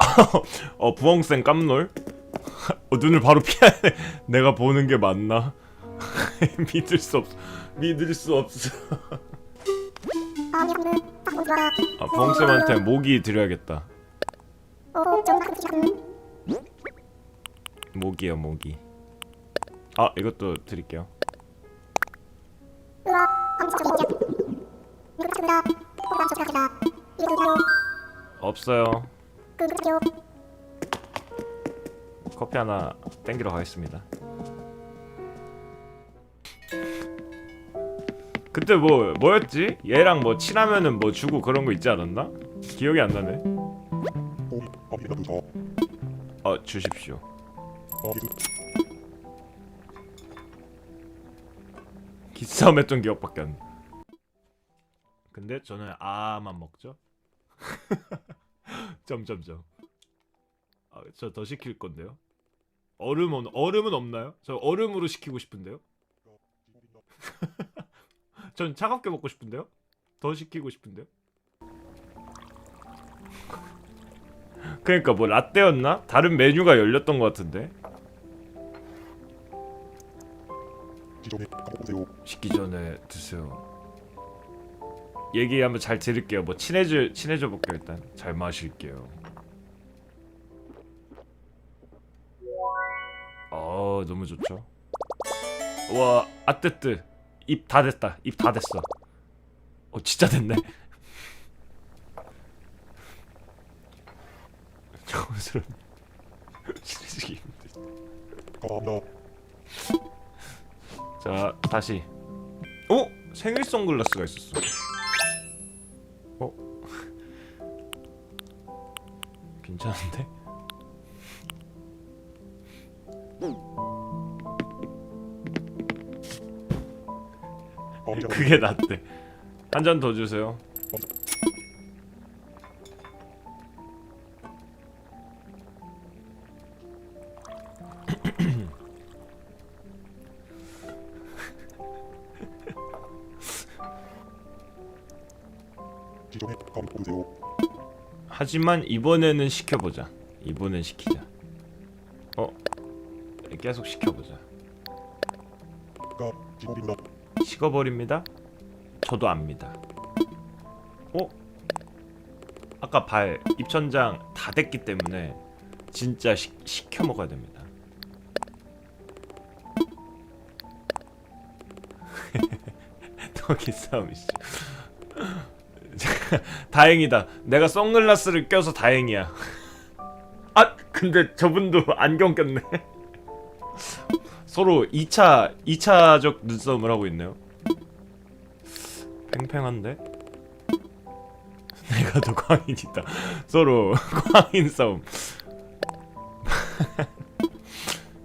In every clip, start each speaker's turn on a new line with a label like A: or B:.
A: 어 부엉생 깜놀? 어, 눈을 바로 피하네 내가 보는 게 맞나? 믿을 수없 믿을 수 없어. 아 부엉쌤한테 모기 드려야겠다. 모기요 모기. 아 이것도 드릴게요. 없어요 커피 하나 땡기러 가겠습니다 그때 뭐 뭐였지? 얘랑 뭐 친하면은 뭐 주고 그런 거 있지 않았나? 기억이 안 나네 어 주십시오 기싸움 했던 기억밖에 안 나. 근데 저는 아만 먹죠? 점점점. 아, 저 더 시킬 건데요. 얼음은 얼음은 없나요? 저 얼음으로 시키고 싶은데요. 전 차갑게 먹고 싶은데요. 더 시키고 싶은데요. 그러니까 뭐 라떼였나? 다른 메뉴가 열렸던 것 같은데. 식기 전에 드세요. 얘기 한번 잘 들을게요. 뭐 친해져 친해져 볼게요 일단. 잘 마실게요. 어 너무 좋죠. 와 아뜨뜨 입 다 됐다. 입 다 됐어. 어 진짜 됐네. 정스러운 친해지기 힘들.
B: 감사합니다.
A: 자 다시 어? 생일 선글라스가 있었어 어? 괜찮은데? 그게 낫대 한 잔 더 주세요
B: 기존에 가보세요.
A: 하지만 이번에는 시켜보자 이번엔 시키자 어? 계속 시켜보자. 식어버립니다. 저도 압니다. 어? 아까 발 입천장 다 됐기 때문에 진짜 시, 시켜 먹어야 됩니다. 덕이 싸움이죠. 다행이다. 내가 선글라스를 껴서 다행이야. 아 근데 저분도 안경 꼈네. 서로 2차 2차적 눈싸움을 하고 있네요. 팽팽한데? 내가 더 광인이다. 서로 광인 싸움.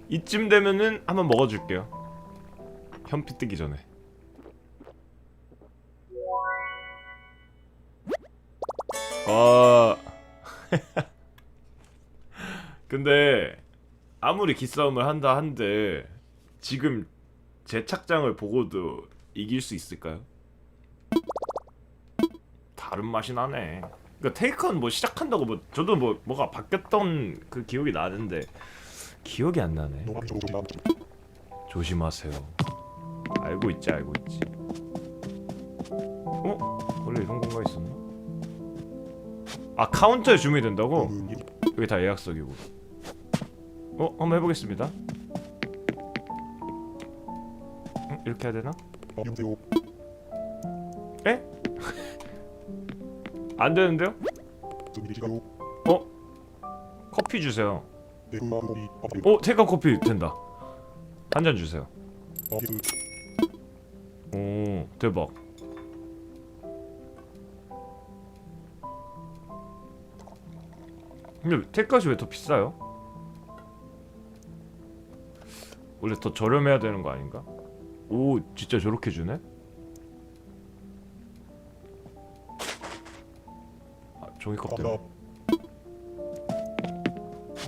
A: 이쯤 되면은 한번 먹어줄게요. 현피 뜨기 전에. 어. 근데 아무리 기싸움을 한다 한들 지금 제 착장을 보고도 이길 수 있을까요? 다른 맛이 나네. 그러니까 테이크온 뭐 시작한다고 뭐 저도 뭐 뭐가 바뀌었던 그 기억이 나는데 기억이 안 나네. 조심하세요. 알고 있지 알고 있지. 어? 원래 이런 공간 있었나? 아 카운터에 주문이 된다고?
B: 음,
A: 여기 다 예약석이고. 어 한번 해보겠습니다. 응? 이렇게 해야 되나?
B: 안녕하세요.
A: 안 되는데요?
B: 준비되시가요?
A: 커피 주세요. 어 테이크아웃 커피 된다. 한 잔 주세요. 오 대박. 근데 테이크아웃이 왜더 비싸요? 원래 더 저렴해야 되는 거 아닌가? 오 진짜 저렇게 주네? 아 종이컵 때문에
B: 감사합니다.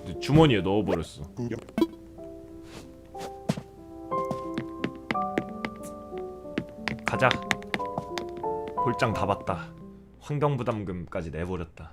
A: 근데 주머니에 넣어버렸어 가자. 볼장 다 봤다. 환경부담금까지 내버렸다.